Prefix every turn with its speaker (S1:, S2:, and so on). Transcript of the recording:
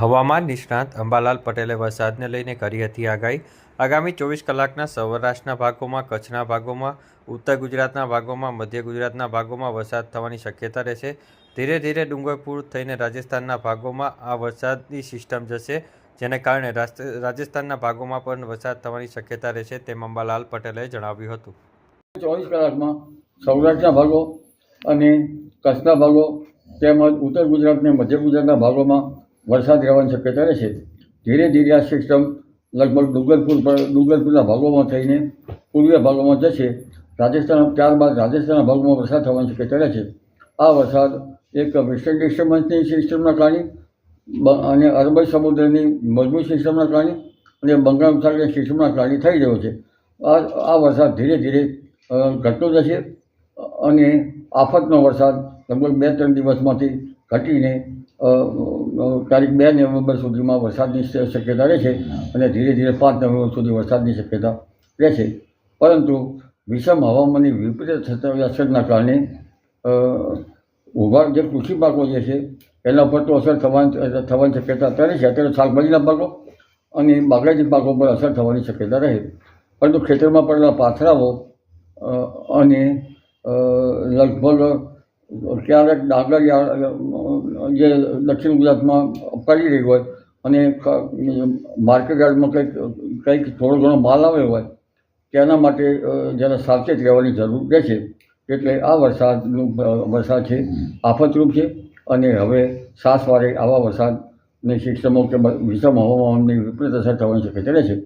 S1: હવામાન નિષ્ણાત અંબાલાલ પટેલે વરસાદને લઈને કરી હતી આગાહી. આગામી ચોવીસ કલાકના સૌરાષ્ટ્રના ભાગોમાં, કચ્છના ભાગોમાં, ઉત્તર ગુજરાતના ભાગોમાં, મધ્ય ગુજરાતના ભાગોમાં વરસાદ થવાની શક્યતા રહેશે ધીરે ધીરે ડુંગરપુર થઈને રાજસ્થાનના ભાગોમાં આ વરસાદની સિસ્ટમ જશે, જેને કારણે રાજસ્થાનના ભાગોમાં પણ વરસાદ થવાની શક્યતા રહેશે તેમ અંબાલાલ પટેલે જણાવ્યું હતું.
S2: ચોવીસ કલાકમાં સૌરાષ્ટ્રના ભાગો અને કચ્છના ભાગો તેમજ ઉત્તર ગુજરાત અને મધ્ય ગુજરાતના ભાગોમાં વરસાદ રહેવાની શક્યતા રહેશે. ધીરે ધીરે આ સિસ્ટમ લગભગ ડુંગરપુર પર ડુંગરપુરના ભાગોમાં થઈને પૂર્વીય ભાગોમાં જશે. રાજસ્થાન ત્યારબાદ રાજસ્થાનના ભાગોમાં વરસાદ થવાની શક્યતા રહેશે. આ વરસાદ એક વેસ્ટર્ન ડિસ્ટર્બન્સની સિસ્ટમના કારણે. અને અરબી સમુદ્રની મજબૂત સિસ્ટમના કારણે અને બંગાળ ઉપસાગરની સિસ્ટમના કારણે થઈ રહ્યો છે. આ આ વરસાદ ધીરે ધીરે ઘટતો જશે અને આફતનો વરસાદ લગભગ બે ત્રણ દિવસમાંથી ઘટીને તારીખ બે નવેમ્બર સુધીમાં વરસાદની શક્યતા રહેશે અને ધીરે ધીરે પાંચ નવેમ્બર સુધી વરસાદની શક્યતા રહેશે પરંતુ વિષમ હવામાનની વિપરીત થતા અસરના કારણે ઊભા જે કૃષિ પાકો જે છે, એના પર તો અસર થવાની થવાની શક્યતા અત્યારે છે. અત્યારે શાકભાજીના પાકો અને બાગાયતી પાકો પર અસર થવાની શક્યતા રહે. પરંતુ ખેતરમાં પડેલા પાથરાઓ અને લગભગ ક્યારેક ડાંગરિયા જે દક્ષિણ ગુજરાતમાં અપકારી રહી હોય અને માર્કેટયાર્ડમાં માર્કેટ યાર્ડમાં કંઈક કંઈક થોડો ઘણો માલ આવ્યો હોય, તેના માટે જરા સાવચેત રહેવાની જરૂર રહેશે એટલે આ વરસાદનું, વરસાદ છે, આફતરૂપ છે અને હવે સાસવારે આવા વરસાદની સિસ્ટમો કે વિષમ હવામાનની વિપરીત અસર થવાની શક્યતા રહેશે